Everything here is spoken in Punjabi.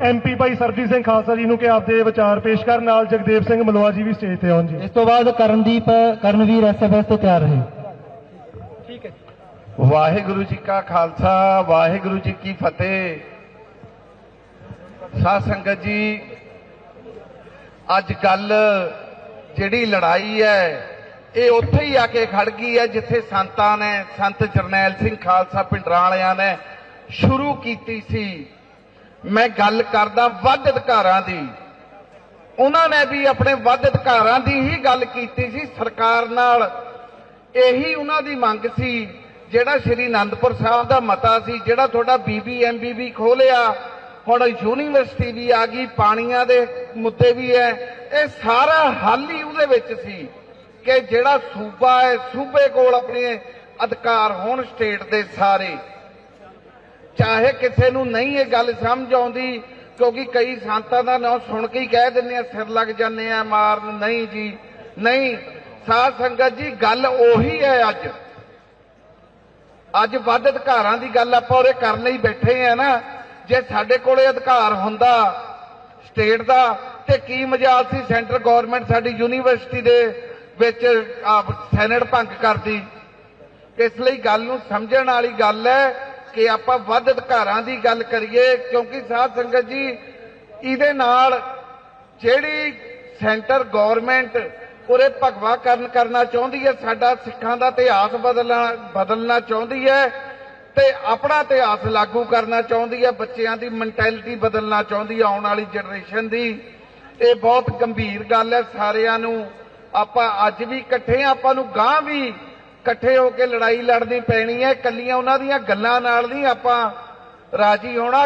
ਐਮਪੀ ਭਾਈ ਸਰਜੀਤ ਸਿੰਘ ਖਾਲਸਾ ਜੀ ਨੂੰ ਕਿ ਆਪਦੇ ਵਿਚਾਰ ਪੇਸ਼ ਕਰਨ ਨਾਲ ਜਗਦੇਵ ਸਿੰਘ ਮਲਵਾ ਜੀ ਵੀ ਸਟੇਜ ਤੇ ਆਉਣ ਜੀ। ਇਸ ਤੋਂ ਬਾਅਦ ਕਰਨਦੀਪ ਕਰਨਵੀਰ ਐਸਐਫਐਸ ਤੋਂ ਤਿਆਰ ਰਹੇ। ਵਾਹਿਗੁਰੂ ਜੀ ਕਾ ਖਾਲਸਾ ਵਾਹਿਗੁਰੂ ਜੀ ਕੀ ਫਤਿਹ। ਸਾਧ ਸੰਗਤ ਜੀ ਅੱਜ ਗੱਲ ਜਿਹੜੀ ਲੜਾਈ ਹੈ ਇਹ ਉੱਥੇ ਹੀ ਆ ਕੇ ਖੜ ਗਈ ਹੈ ਜਿੱਥੇ ਸੰਤਾਂ ਨੇ ਸੰਤ ਜਰਨੈਲ ਸਿੰਘ ਖਾਲਸਾ ਪਿੰਡਰਾਂ ਵਾਲਿਆਂ ਨੇ ਸ਼ੁਰੂ ਕੀਤੀ ਸੀ। ਮੈਂ ਗੱਲ ਕਰਦਾ ਵੱਧ ਅਧਿਕਾਰਾਂ ਦੀ। ਉਹਨਾਂ ਨੇ ਵੀ ਆਪਣੇ ਵੱਧ ਅਧਿਕਾਰਾਂ ਦੀ ਹੀ ਗੱਲ ਕੀਤੀ ਸੀ। ਸਰਕਾਰ ਨਾਲ ਇਹੀ ਉਹਨਾਂ ਦੀ ਮੰਗ ਸੀ, ਜਿਹੜਾ ਸ਼੍ਰੀ ਅਨੰਦਪੁਰ ਸਾਹਿਬ ਦਾ ਮਤਾ ਸੀ, ਜਿਹੜਾ ਤੁਹਾਡਾ ਬੀਬੀਐਮਬੀਬੀ ਖੋਲਿਆ ਹੁਣ ਯੂਨੀਵਰਸਿਟੀ ਵੀ ਆ ਗਈ, ਪਾਣੀਆਂ ਦੇ ਮੁੱਦੇ ਵੀ ਹੈ ਇਹ ਸਾਰਾ ਹੱਲ ਹੀ ਉਹਦੇ ਵਿੱਚ ਸੀ ਕਿ ਜਿਹੜਾ ਸੂਬਾ ਹੈ ਸੂਬੇ ਕੋਲ ਆਪਣੇ ਅਧਿਕਾਰ ਹੋਣ ਸਟੇਟ ਦੇ ਸਾਰੇ। ਚਾਹੇ ਕਿਸੇ ਨੂੰ ਨਹੀਂ ਇਹ ਗੱਲ ਸਮਝ ਆਉਂਦੀ, ਕਿਉਂਕਿ ਕਈ ਸੰਤਾਂ ਦਾ ਨਾਮ ਸੁਣ ਕੇ ਹੀ ਕਹਿ ਦਿੰਦੇ ਆ, ਸਿਰ ਲੱਗ ਜਾਂਦੇ ਆ ਮਾਰਨ, ਨਹੀਂ ਜੀ, ਨਹੀਂ। ਸਾਧ ਸੰਗਤ ਜੀ, ਗੱਲ ਉਹੀ ਹੈ ਅੱਜ। ਅੱਜ ਵੱਧ ਅਧਿਕਾਰਾਂ ਦੀ ਗੱਲ ਆਪਾਂ ਉਰੇ ਕਰਨ ਲਈ ਬੈਠੇ ਆ ਨਾ। ਜੇ ਸਾਡੇ ਕੋਲੇ ਅਧਿਕਾਰ ਹੁੰਦਾ ਸਟੇਟ ਦਾ, ਤੇ ਕੀ ਮਜਾਲ ਸੀ ਸੈਂਟਰ ਗਵਰਨਮੈਂਟ ਸਾਡੀ ਯੂਨੀਵਰਸਿਟੀ ਦੇ ਵਿੱਚ ਸੈਨੇਟ ਭੰਗ ਕਰਦੀ। ਇਸ ਲਈ ਗੱਲ ਨੂੰ ਸਮਝਣ ਵਾਲੀ ਗੱਲ ਹੈ ਕਿ ਆਪਾਂ ਵੱਧ ਅਧਿਕਾਰਾਂ ਦੀ ਗੱਲ ਕਰੀਏ, ਕਿਉਂਕਿ ਸਾਧ ਸੰਗਤ ਜੀ, ਇਹਦੇ ਨਾਲ ਜਿਹੜੀ ਸੈਂਟਰ ਗਵਰਨਮੈਂਟ ਉਰੇ ਭਗਵਾ ਕਰਨ ਕਰਨਾ ਚਾਹੁੰਦੀ ਹੈ, ਸਾਡਾ ਸਿੱਖਾਂ ਦਾ ਇਤਿਹਾਸ ਬਦਲਣਾ ਬਦਲਣਾ ਚਾਹੁੰਦੀ ਹੈ ਤੇ ਆਪਣਾ ਇਤਿਹਾਸ ਲਾਗੂ ਕਰਨਾ ਚਾਹੁੰਦੀ ਹੈ, ਬੱਚਿਆਂ ਦੀ ਮੈਂਟੈਲਿਟੀ ਬਦਲਣਾ ਚਾਹੁੰਦੀ ਹੈ, ਆਉਣ ਵਾਲੀ ਜਨਰੇਸ਼ਨ ਦੀ। ਇਹ ਬਹੁਤ ਗੰਭੀਰ ਗੱਲ ਹੈ ਸਾਰਿਆਂ ਨੂੰ। ਆਪਾਂ ਅੱਜ ਵੀ ਇਕੱਠੇ ਹਾਂ, ਆਪਾਂ ਨੂੰ ਗਾਂ ਵੀ ਇਕੱਠੇ ਹੋ ਕੇ ਲੜਾਈ ਲੜਨੀ ਪੈਣੀ ਹੈ ਕੱਲੀਆਂ ਉਹਨਾਂ ਦੀਆਂ ਗੱਲਾਂ ਨਾਲ ਨਹੀਂ ਆਪਾਂ ਰਾਜੀ ਹੋਣਾ।